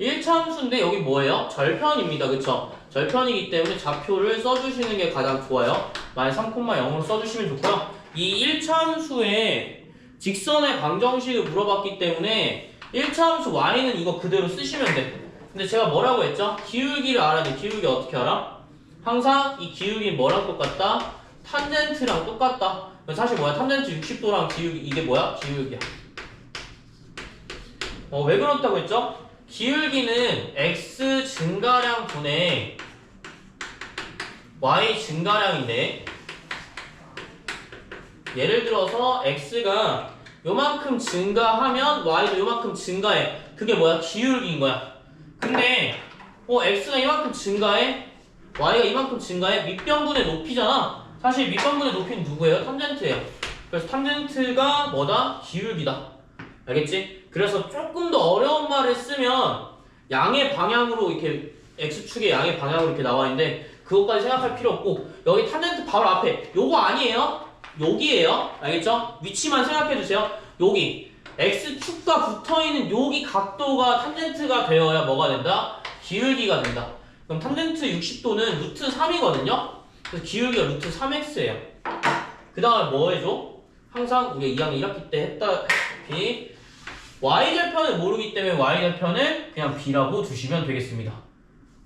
1차 함수인데 여기 뭐예요? 절편입니다. 그쵸? 절편이기 때문에 좌표를 써주시는 게 가장 좋아요. 마이너스 3,0으로 써주시면 좋고요. 이 1차 함수에 직선의 방정식을 물어봤기 때문에 1차 함수 y는 이거 그대로 쓰시면 돼. 근데 제가 뭐라고 했죠? 기울기를 알아야 돼. 기울기 어떻게 알아? 항상 이 기울기 뭐랑 똑같다? 탄젠트랑 똑같다. 사실 뭐야? 탄젠트 60도랑 기울기 이게 뭐야? 기울기야. 어, 왜 그렇다고 했죠? 기울기는 x 증가량 분의 y 증가량인데 예를 들어서 x가 요만큼 증가하면 y도 요만큼 증가해. 그게 뭐야? 기울기인 거야. 근데 어 x가 이만큼 증가해? y가 이만큼 증가해? 밑변분의 높이잖아. 사실 밑변분의 높이는 누구예요? 탄젠트예요. 그래서 탄젠트가 뭐다? 기울기다. 알겠지? 그래서 조금 더 어려 운 말을 쓰면 양의 방향으로 이렇게 x축의 양의 방향으로 이렇게 나와 있는데 그것까지 생각할 필요 없고 여기 탄젠트 바로 앞에 요거 아니에요? 여기에요. 알겠죠? 위치만 생각해 주세요. 여기 x축과 붙어 있는 여기 각도가 탄젠트가 되어야 뭐가 된다? 기울기가 된다. 그럼 탄젠트 60도는 루트 3이거든요. 그래서 기울기가 루트 3x예요. 그 다음에 뭐 해줘? 항상 우리가 2학년 1학기 때 했다시피 y절편을 모르기 때문에 y절편을 그냥 b라고 두시면 되겠습니다.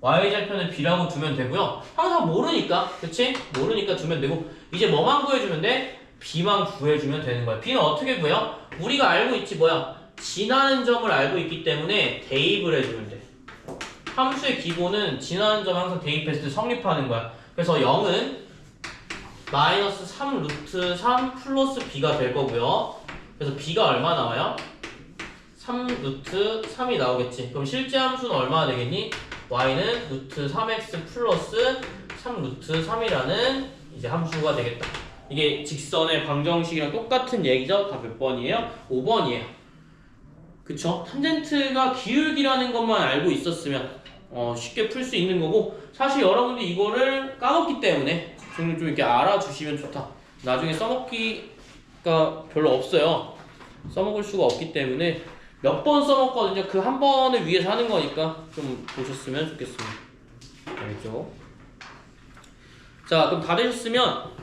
y절편을 b라고 두면 되고요. 항상 모르니까, 그치? 모르니까 두면 되고 이제 뭐만 구해주면 돼? b만 구해주면 되는 거야. b는 어떻게 구해요? 우리가 알고 있지 뭐야? 지나는 점을 알고 있기 때문에 대입을 해주면 돼. 함수의 기본은 지나는 점 항상 대입했을 때 성립하는 거야. 그래서 0은 마이너스 3 루트 3 플러스 b가 될 거고요. 그래서 b가 얼마 나와요? 3 루트 3이 나오겠지. 그럼 실제 함수는 얼마나 되겠니? y는 루트 3x 플러스 3 루트 3이라는 이제 함수가 되겠다. 이게 직선의 방정식이랑 똑같은 얘기죠. 다 몇 번이에요? 5번이에요. 그쵸? 탄젠트가 기울기라는 것만 알고 있었으면 어, 쉽게 풀 수 있는 거고 사실 여러분들 이거를 까먹기 때문에 좀, 좀 이렇게 알아주시면 좋다. 나중에 써먹기가 별로 없어요. 써먹을 수가 없기 때문에 몇 번 써먹거든요. 그 한 번을 위해서 하는 거니까 좀 보셨으면 좋겠습니다. 알겠죠? 자, 그럼 다 되셨으면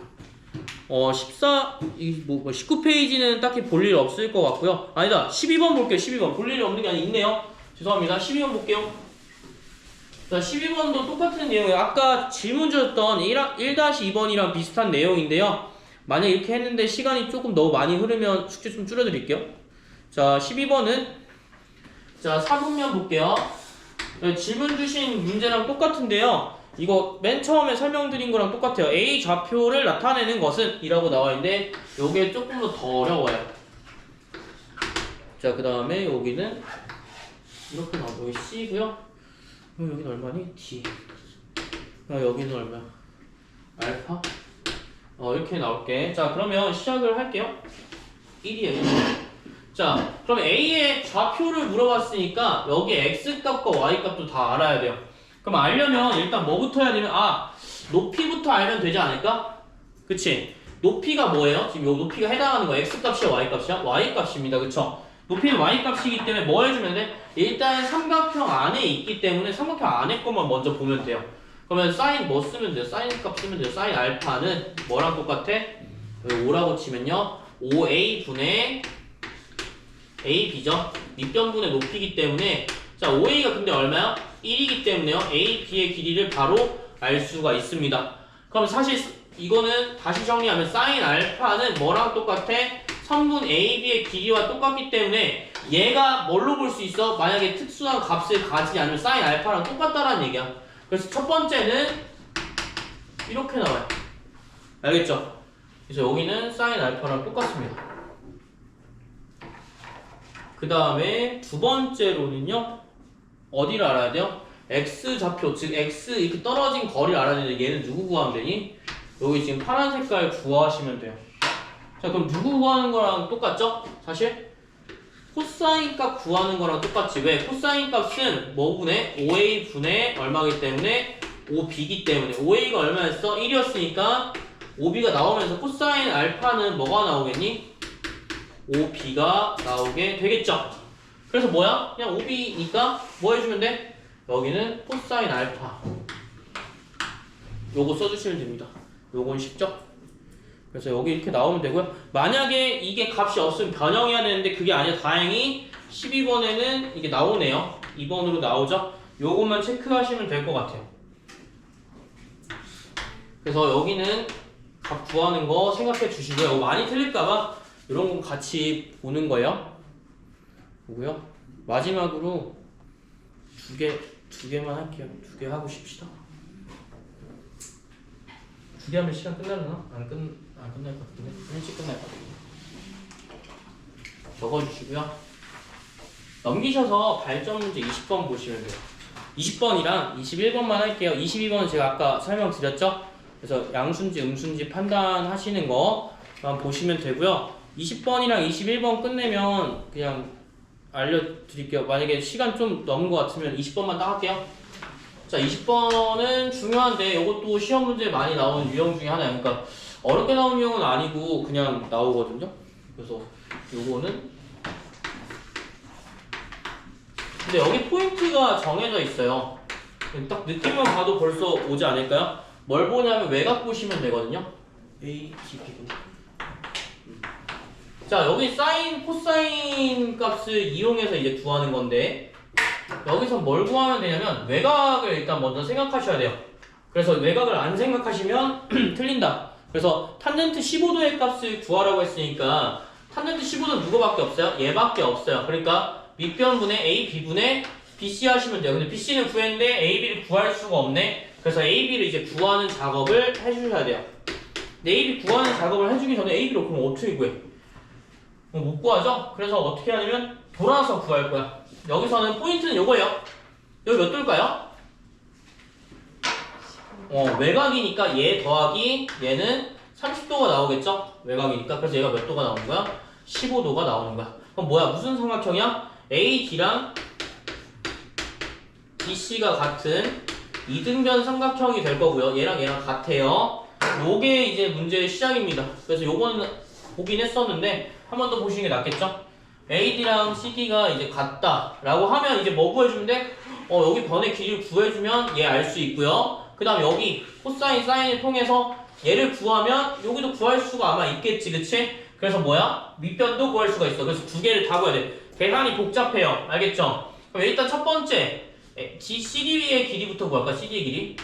어, 14, 이, 뭐, 19페이지는 딱히 볼 일 없을 것 같고요. 아니다, 12번 볼게요, 12번. 볼 일이 없는 게 아니, 있네요. 죄송합니다. 12번 볼게요. 자, 12번도 똑같은 내용이에요. 아까 질문 주셨던 1, 1-2번이랑 비슷한 내용인데요. 만약 이렇게 했는데 시간이 조금 너무 많이 흐르면 숙제 좀 줄여드릴게요. 자, 12번은 자, 4분면 볼게요. 네, 질문 주신 문제랑 똑같은데요. 이거 맨 처음에 설명드린 거랑 똑같아요. A 좌표를 나타내는 것은 이라고 나와 있는데 요게 조금 더 더 어려워요. 자, 그 다음에 여기는 이렇게 나오고 C고요. 어, 여기는 얼마니? D. 아, 여기는 얼마야? 알파? 어, 이렇게 나올게. 자, 그러면 시작을 할게요. 1이에요. 자, 그럼 A의 좌표를 물어봤으니까 여기 X 값과 Y 값도 다 알아야 돼요. 그럼 알려면 일단 뭐부터 해야 되면 아 높이부터 알면 되지 않을까? 그치? 높이가 뭐예요? 지금 요 높이가 해당하는 거 X 값이야 Y 값이야? Y 값입니다. 그쵸? 높이는 Y 값이기 때문에 뭐 해주면 돼? 일단 삼각형 안에 있기 때문에 삼각형 안에 것만 먼저 보면 돼요. 그러면 사인 뭐 쓰면 돼요? 사인 값 쓰면 돼요. 사인 알파는 뭐랑 똑같아? 여기 5라고 치면요. 5A 분의 AB죠. 밑변분의 높이기 때문에 자 5A가 근데 얼마야? 1이기 때문에요. A, B의 길이를 바로 알 수가 있습니다. 그럼 사실 이거는 다시 정리하면 사인 알파는 뭐랑 똑같아? 성분 AB의 길이와 똑같기 때문에 얘가 뭘로 볼 수 있어? 만약에 특수한 값을 가지지 않으면 사인 알파랑 똑같다라는 얘기야. 그래서 첫 번째는 이렇게 나와요. 알겠죠? 그래서 여기는 사인 알파랑 똑같습니다. 그 다음에 두 번째로는요. 어디를 알아야 돼요? x 좌표 즉 x 이렇게 떨어진 거리를 알아야 되는데 얘는 누구 구하면 되니? 여기 지금 파란 색깔 구하시면 돼요. 자 그럼 누구 구하는 거랑 똑같죠? 사실 코사인 값 구하는 거랑 똑같지 왜? 코사인 값은 뭐분의 5a 분의 얼마기 때문에 5b기 때문에 5a가 얼마였어? 1이었으니까 5b가 나오면서 코사인 알파는 뭐가 나오겠니? 5b가 나오게 되겠죠. 그래서 뭐야? 그냥 OB니까 뭐 해주면 돼? 여기는 코사인 알파. 요거 써주시면 됩니다. 요건 쉽죠? 그래서 여기 이렇게 나오면 되고요. 만약에 이게 값이 없으면 변형해야 되는데 그게 아니라 다행히 12번에는 이게 나오네요. 2번으로 나오죠? 요것만 체크하시면 될 것 같아요. 그래서 여기는 값 구하는 거 생각해 주시고요. 많이 틀릴까봐 이런 건 같이 보는 거예요. 보고요. 마지막으로 두 개, 두 개만 할게요. 두 개 하고 쉽시다. 두 개 하면 시간 끝나려나? 안 끝, 안 끝날 것 같은데? 일찍 끝날 것 같은데. 적어주시고요. 넘기셔서 발전 문제 20번 보시면 돼요. 20번이랑 21번만 할게요. 22번은 제가 아까 설명드렸죠? 그래서 양순지, 음순지 판단하시는 거만 보시면 되고요. 20번이랑 21번 끝내면 그냥 알려드릴게요. 만약에 시간 좀 넘은 것 같으면 20번만 딱 할게요. 자, 20번은 중요한데 이것도 시험 문제 많이 나오는 유형 중에 하나예요. 그러니까 어렵게 나오는 유형은 아니고 그냥 나오거든요. 그래서 요거는 근데 여기 포인트가 정해져 있어요. 딱 느낌만 봐도 벌써 오지 않을까요? 뭘 보냐면 외곽 보시면 되거든요. A, G, B군. 자 여기 사인, 코사인 값을 이용해서 이제 구하는 건데 여기서 뭘 구하면 되냐면 외곽을 일단 먼저 생각하셔야 돼요. 그래서 외곽을 안 생각하시면 틀린다. 그래서 탄젠트 15도의 값을 구하라고 했으니까 탄젠트 15도는 누구밖에 없어요? 얘밖에 없어요. 그러니까 밑변분의 A, B분의 BC 하시면 돼요. 근데 BC는 구했는데 A, B를 구할 수가 없네. 그래서 A, B를 이제 구하는 작업을 해주셔야 돼요. 근데 A, B 구하는 작업을 해주기 전에 A, B를 그럼 어떻게 구해? 어, 못 구하죠? 그래서 어떻게 하냐면 돌아서 구할 거야. 여기서는 포인트는 요거예요. 여기 몇 도일까요? 어, 외곽이니까 얘 더하기 얘는 30도가 나오겠죠? 외곽이니까. 그래서 얘가 몇 도가 나오는 거야? 15도가 나오는 거야. 그럼 뭐야? 무슨 삼각형이야? AD랑 BC가 같은 이등변 삼각형이 될 거고요. 얘랑 얘랑 같아요. 요게 이제 문제의 시작입니다. 그래서 요거는 보긴 했었는데 한 번 더 보시는 게 낫겠죠? AD랑 CD가 이제 같다 라고 하면 이제 뭐 구해주면 돼? 어 여기 변의 길이를 구해주면 얘 알 수 있고요. 그 다음 여기 코사인 사인을 통해서 얘를 구하면 여기도 구할 수가 아마 있겠지 그치? 그래서 뭐야? 밑변도 구할 수가 있어. 그래서 두 개를 다 구해야 돼. 계산이 복잡해요. 알겠죠? 그럼 일단 첫 번째 CD의 길이부터 구할까? CD의 길이?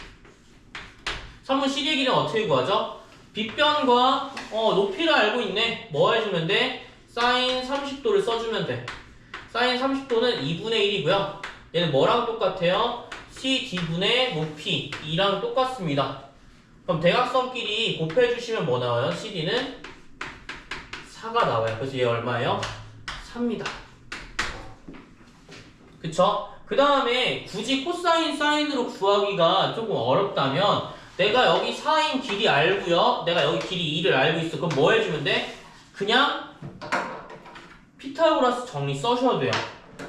3분 CD의 길이는 어떻게 구하죠? 빗변과 어, 높이를 알고 있네. 뭐 해주면 돼? 사인 30도를 써주면 돼. 사인 30도는 2분의 1이고요. 얘는 뭐랑 똑같아요? CD분의 높이 2랑 똑같습니다. 그럼 대각선끼리 곱해주시면 뭐 나와요? CD는 4가 나와요. 그래서 얘 얼마예요? 3입니다. 그쵸? 그 다음에 굳이 코사인 사인으로 구하기가 조금 어렵다면 내가 여기 4인 길이 알고요. 내가 여기 길이 2를 알고 있어. 그럼 뭐 해주면 돼? 그냥 피타고라스 정리 써셔도 돼요.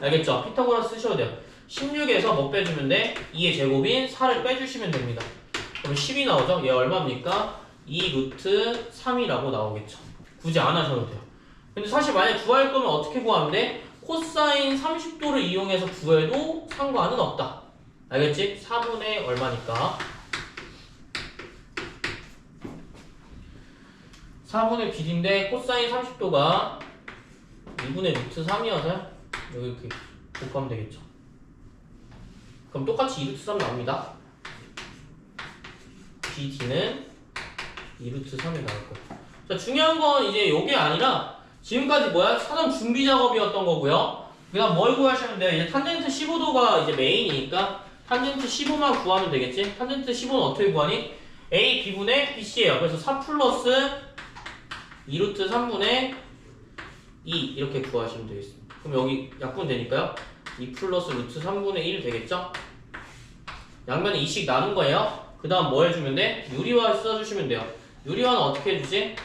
알겠죠? 피타고라스 쓰셔도 돼요. 16에서 뭐 빼주면 돼? 2의 제곱인 4를 빼주시면 됩니다. 그럼 10이 나오죠? 얘 얼마입니까? 2 루트 3이라고 나오겠죠. 굳이 안 하셔도 돼요. 근데 사실 만약 구할 거면 어떻게 구하면 돼? 코사인 30도를 이용해서 구해도 상관은 없다. 알겠지? 4분의 얼마니까? 4분의 길인데 코사인 30도가 2분의 루트 3이어서 여기 이렇게 곱하면 되겠죠. 그럼 똑같이 2루트 3 나옵니다. BD는 2루트 3이 나올 거예요. 자, 중요한 건 이제 요게 아니라 지금까지 뭐야? 사전 준비 작업이었던 거고요. 그다음 뭘 구하시면 돼요? 이제 탄젠트 15도가 이제 메인이니까 탄젠트 15만 구하면 되겠지? 탄젠트 15는 어떻게 구하니? A, B분의 BC예요. 그래서 4 플러스 2루트 3분의 2 이렇게 구하시면 되겠습니다. 그럼 여기 약분 되니까요. 2 플러스 루트 3분의 1 되겠죠? 양변에 2씩 나눈 거예요. 그 다음 뭐 해주면 돼? 유리화 써주시면 돼요. 유리화는 어떻게 해주지?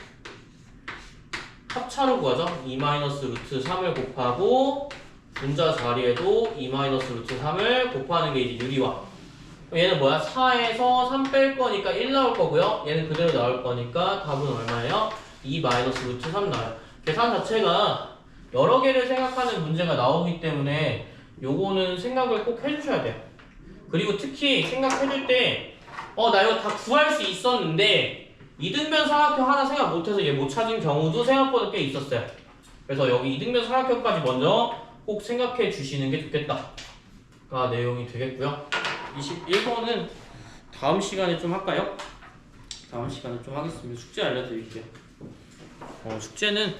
합차로 구하죠. 2 마이너스 루트 3을 곱하고 분자 자리에도 2 마이너스 루트 3을 곱하는 게 이제 유리화. 얘는 뭐야? 4에서 3 뺄 거니까 1 나올 거고요. 얘는 그대로 나올 거니까 답은 얼마예요? 2 마이너스 루트 3 나와요. 계산 자체가 여러 개를 생각하는 문제가 나오기 때문에 요거는 생각을 꼭 해주셔야 돼요. 그리고 특히 생각해줄 때, 어, 나 이거 다 구할 수 있었는데, 이등변 삼각형 하나 생각 못해서 얘 못 찾은 경우도 생각보다 꽤 있었어요. 그래서 여기 이등변 삼각형까지 먼저 꼭 생각해 주시는 게 좋겠다. 가 내용이 되겠고요. 21번은 다음 시간에 좀 할까요? 다음 시간에 좀 하겠습니다. 숙제 알려드릴게요. 어, 숙제는